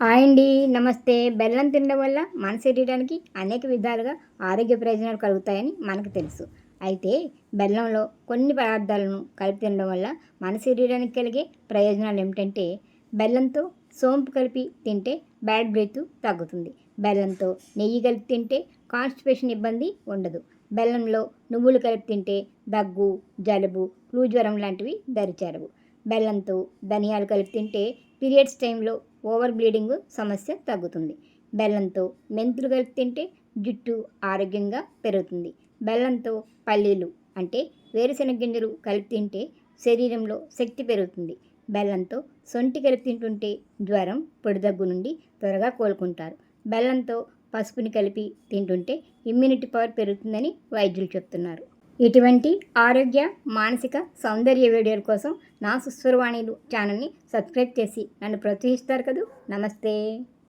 ఆయండి అండి నమస్తే. బెల్లం తినడం వల్ల మన శరీరానికి అనేక విధాలుగా ఆరోగ్య ప్రయోజనాలు కలుగుతాయని మనకు తెలుసు. అయితే బెల్లంలో కొన్ని పదార్థాలను కలిపి తినడం వల్ల మన శరీరానికి కలిగే ప్రయోజనాలు ఏమిటంటే బెల్లంతో సోంపు కలిపి తింటే బ్యాడ్ బ్రెత్ తగ్గుతుంది. బెల్లంతో నెయ్యి కలిపి తింటే కాన్స్టిపేషన్ ఇబ్బంది ఉండదు. బెల్లంలో నువ్వులు కలిపి తింటే దగ్గు జలుబు ఫ్లూ జ్వరం లాంటివి దరిచేరవు. బెల్లంతో ధనియాలు కలిపి తింటే పీరియడ్స్ టైంలో ఓవర్ బ్లీడింగ్ సమస్య తగ్గుతుంది. బెల్లంతో మెంతులు కలిపి తింటే జుట్టు ఆరోగ్యంగా పెరుగుతుంది. బెల్లంతో పల్లీలు అంటే వేరుశెనగ గింజలు కలిపి తింటే శరీరంలో శక్తి పెరుగుతుంది. బెల్లంతో సొంటి కలిపి తింటుంటే జ్వరం పొడిదగ్గు నుండి త్వరగా కోలుకుంటారు. బెల్లంతో పసుపుని కలిపి తింటుంటే ఇమ్యూనిటీ పవర్ పెరుగుతుందని వైద్యులు చెప్తున్నారు. ఇటువంటి ఆరోగ్య మానసిక సౌందర్య వీడియోల కోసం నా సుస్వరవాణిలు ఛానల్ని సబ్స్క్రైబ్ చేసి నన్ను ప్రోత్సహిస్తారు కదూ. నమస్తే.